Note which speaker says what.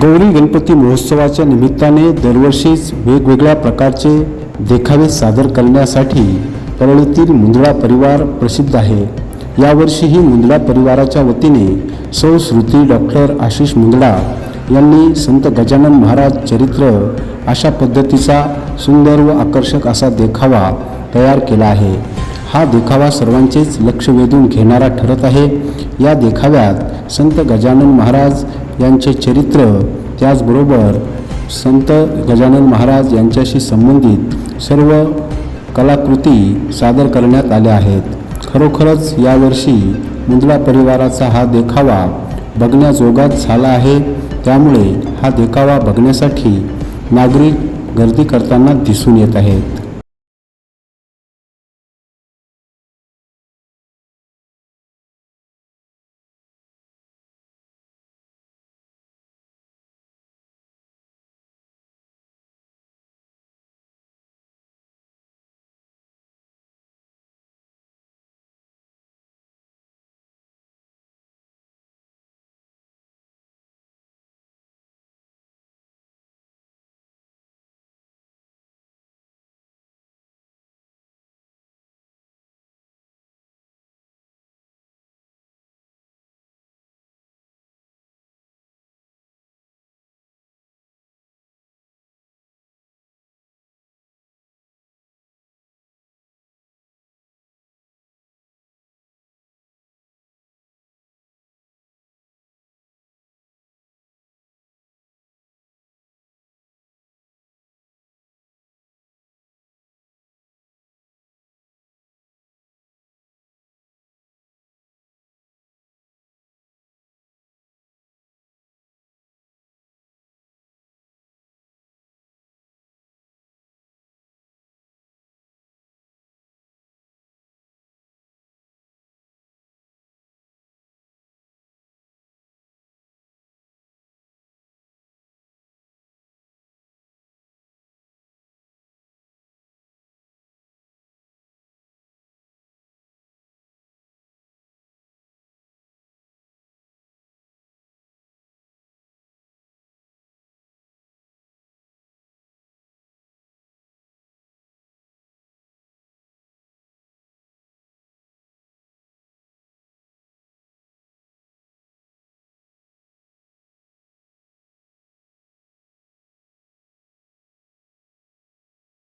Speaker 1: गौरी गणपती महोत्सवाच्या निमित्ताने दरवर्षीच वेगवेगळ्या प्रकारचे देखावे सादर करण्यासाठी परळीतील मुंदळा परिवार प्रसिद्ध आहे. यावर्षीही मुंदळा परिवाराच्या वतीने सौ श्रुती डॉक्टर आशिष मुंदळा यांनी संत गजानन महाराज चरित्र अशा पद्धतीचा सुंदर व आकर्षक असा देखावा तयार केला आहे. हा देखावा सर्वांचेच लक्ष वेधून घेणारा ठरत आहे. या देखाव्यात संत गजानन महाराज यांचे चरित्र त्याचबरोबर संत गजानन महाराज यांच्याशी संबंधित सर्व कलाकृती सादर करण्यात आल्या आहेत. खरोखरच यावर्षी मुंदळा परिवाराचा हा देखावा बघण्याजोगाच झाला आहे. त्यामुळे हा देखावा बघण्यासाठी नागरिक गर्दी करताना दिसून येत आहेत.